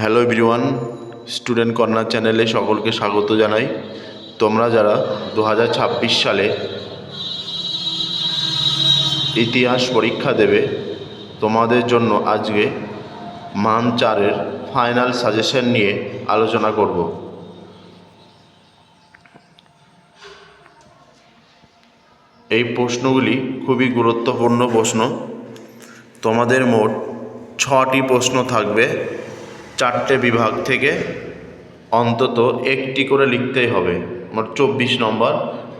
Hello everyone student corner চ্যানেলে সকলকে স্বাগত জানাই। তোমরা যারা দু হাজার ছাব্বিশ সালে ইতিহাস পরীক্ষা দেবে, তোমাদের জন্য আজকে মান চারের ফাইনাল সাজেশন নিয়ে আলোচনা করব। এই প্রশ্নগুলি খুবই গুরুত্বপূর্ণ প্রশ্ন। তোমাদের মোট ছটি প্রশ্ন থাকবে। চারটে বিভাগ থেকে অন্তত একটি করে লিখতেই হবে। মোট চব্বিশ নম্বর।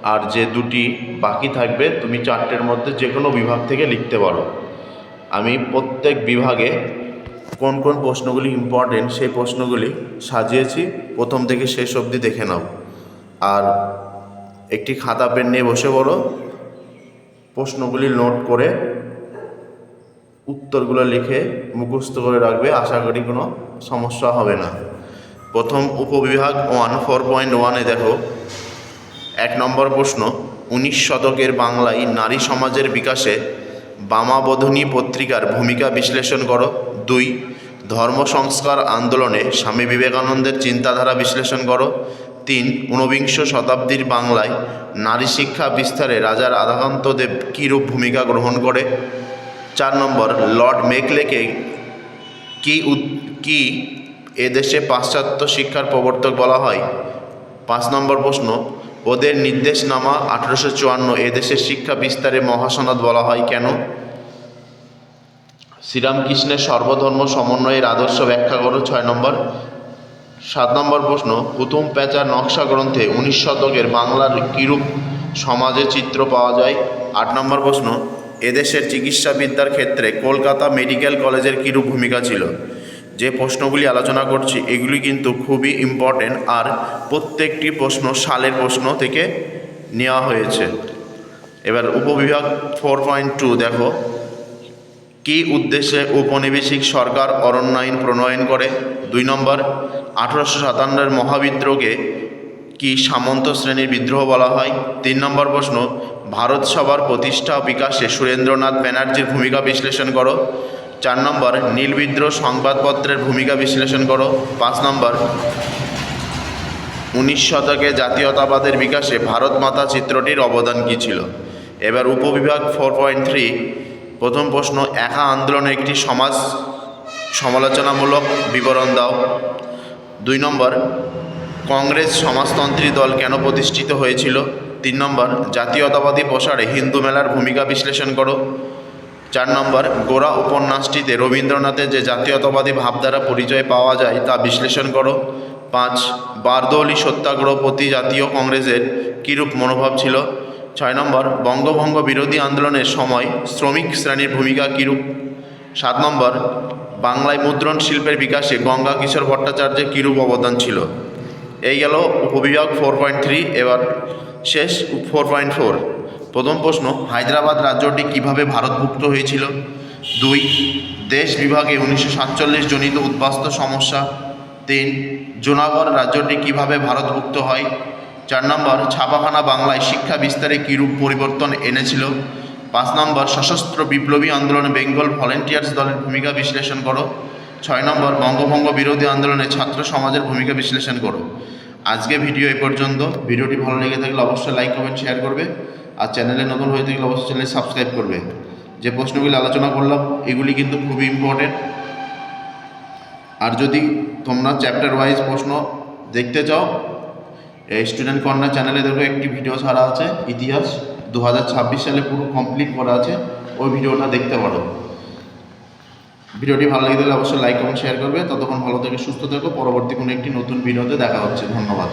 আর যে দুটি বাকি থাকবে, তুমি চারটের মধ্যে যে কোনো বিভাগ থেকে লিখতে পারো। আমি প্রত্যেক বিভাগে কোন কোন প্রশ্নগুলি ইম্পর্টেন্ট সেই প্রশ্নগুলি সাজিয়েছি। প্রথম থেকে শেষ অবধি দেখে নাও। আর একটি খাতা পেন নিয়ে বসে পড়ো। প্রশ্নগুলি নোট করে উত্তরগুলো লিখে মুখস্থ করে রাখবে, আশা করি কোনো সমস্যা হবে না। প্রথম উপবিভাগ ওয়ান ফোর পয়েন্ট ওয়ানে দেখো। এক নম্বর প্রশ্ন, উনিশ শতকের বাংলায় নারী সমাজের বিকাশে বামাবোধনী পত্রিকার ভূমিকা বিশ্লেষণ করো। দুই, ধর্ম সংস্কার আন্দোলনে স্বামী বিবেকানন্দের চিন্তাধারা বিশ্লেষণ করো। তিন, ঊনবিংশ শতাব্দীর বাংলায় নারী শিক্ষা বিস্তারে রাজার আদাকান্ত দেব কীরূপ ভূমিকা গ্রহণ করে? চার নম্বর, লর্ড মেকলেকে কি কি এদেশে পাশ্চাত্য শিক্ষার প্রবর্তক বলা হয়? পাঁচ নম্বর প্রশ্ন, ওদের নির্দেশনামা আঠারোশো চুয়ান্ন এদেশের শিক্ষা বিস্তারে মহাসনদ বলা হয় কেন? শ্রীরামকৃষ্ণের সর্বধর্ম সমন্বয়ের আদর্শ ব্যাখ্যা করো, ছয় নম্বর। সাত নম্বর প্রশ্ন হুতুম প্যাঁচার নকশা গ্রন্থে উনিশ শতকের বাংলার কিরূপ সমাজে চিত্র পাওয়া যায়? আট নম্বর প্রশ্ন এদেশের চিকিৎসাবিদ্যার ক্ষেত্রে কলকাতা মেডিকেল কলেজের কীরূপ ভূমিকা ছিল? যে প্রশ্নগুলি আলোচনা করছি, এগুলি কিন্তু খুবই ইম্পর্টেন্ট আর প্রত্যেকটি প্রশ্ন সালের প্রশ্ন থেকে নেওয়া হয়েছে। এবার উপবিভাগ ফোর পয়েন্ট টু দেখো। কী উদ্দেশ্যে ঔপনিবেশিক সরকার অরণ্যায়ন প্রণয়ন করে? দুই নম্বর, আঠারোশো সাতান্নের মহাবিদ্রোহকে কি সামন্ত শ্রেণির বিদ্রোহ বলা হয়? তিন নম্বর প্রশ্ন, ভারত সভার প্রতিষ্ঠা ও বিকাশে সুরেন্দ্রনাথ ব্যানার্জির ভূমিকা বিশ্লেষণ করো। চার নম্বর, নীল বিদ্রোহ সংবাদপত্রের ভূমিকা বিশ্লেষণ করো। পাঁচ নম্বর, উনিশ শতকে জাতীয়তাবাদের বিকাশে ভারত মাতা চিত্রটির অবদান কী ছিল? এবার উপবিভাগ ফোর পয়েন্ট থ্রি প্রথম প্রশ্ন, একা আন্দোলনে একটি সমাজ সমালোচনামূলক বিবরণ দাও। দুই নম্বর কংগ্রেস সমাজতন্ত্রী দল কেন প্রতিষ্ঠিত হয়েছিল? তিন নম্বর, জাতীয়তাবাদী প্রসারে হিন্দু মেলার ভূমিকা বিশ্লেষণ করো। চার নম্বর গোরা উপন্যাসটিতে রবীন্দ্রনাথের যে জাতীয়তাবাদী ভাবধারা পরিচয় পাওয়া যায় তা বিশ্লেষণ করো। পাঁচ, বারদৌলি সত্যাগ্রহ প্রতি জাতীয় কংগ্রেসের কীরূপ মনোভাব ছিল? ছয় নম্বর, বঙ্গভঙ্গ বিরোধী আন্দোলনের সময় শ্রমিক শ্রেণির ভূমিকা কীরূপ? সাত নম্বর, বাংলায় মুদ্রণ শিল্পের বিকাশে গঙ্গা কিশোর ভট্টাচার্যের কীরূপ অবদান ছিল? এই গেল উপবিভাগ ফোর পয়েন্ট থ্রি এবার শেষ ফোর পয়েন্ট ফোর প্রথম প্রশ্ন, হায়দ্রাবাদ রাজ্যটি কীভাবে ভারতভুক্ত হয়েছিল? দুই, দেশ বিভাগে উনিশশো সাতচল্লিশ জনিত উদ্বাস্ত সমস্যা। তিন, জুনাগড় রাজ্যটি কীভাবে ভারতভুক্ত হয়? চার নম্বর, ছাপাখানা বাংলায় শিক্ষা বিস্তারে কীরূপ পরিবর্তন এনেছিল? পাঁচ নম্বর, সশস্ত্র বিপ্লবী আন্দোলনে বেঙ্গল ভলেন্টিয়ার্স দলের ভূমিকা বিশ্লেষণ করো। ছয় নম্বর, বঙ্গভঙ্গ বিরোধী আন্দোলনে ছাত্র সমাজের ভূমিকা বিশ্লেষণ করো। আজকে ভিডিও এ পর্যন্ত। ভিডিওটি ভালো লেগে থাকলে অবশ্যই লাইক, কমেন্ট, শেয়ার করবে। আর চ্যানেলে নতুন হয়ে থাকলে অবশ্যই চ্যানেল সাবস্ক্রাইব করবে। যে প্রশ্নগুলি আলোচনা করলাম, এগুলি কিন্তু খুবই ইম্পর্টেন্ট আর যদি তোমরা চ্যাপ্টার ওয়াইজ প্রশ্ন দেখতে চাও স্টুডেন্ট কর্নার চ্যানেলে দেখো একটি ভিডিও ছাড়া আছে, ইতিহাস। দু হাজার ছাব্বিশ সালে পুরো কমপ্লিট করা আছে। ওই ভিডিওটা দেখতে পারো। ভিডিওটি ভালো লাগে থাকলে অবশ্যই লাইক কমেন্ট শেয়ার করবে। ততক্ষণ ভালো থেকে সুস্থ থেকো। পরবর্তী কোনো একটি নতুন ভিডিওতে দেখা হচ্ছে। ধন্যবাদ।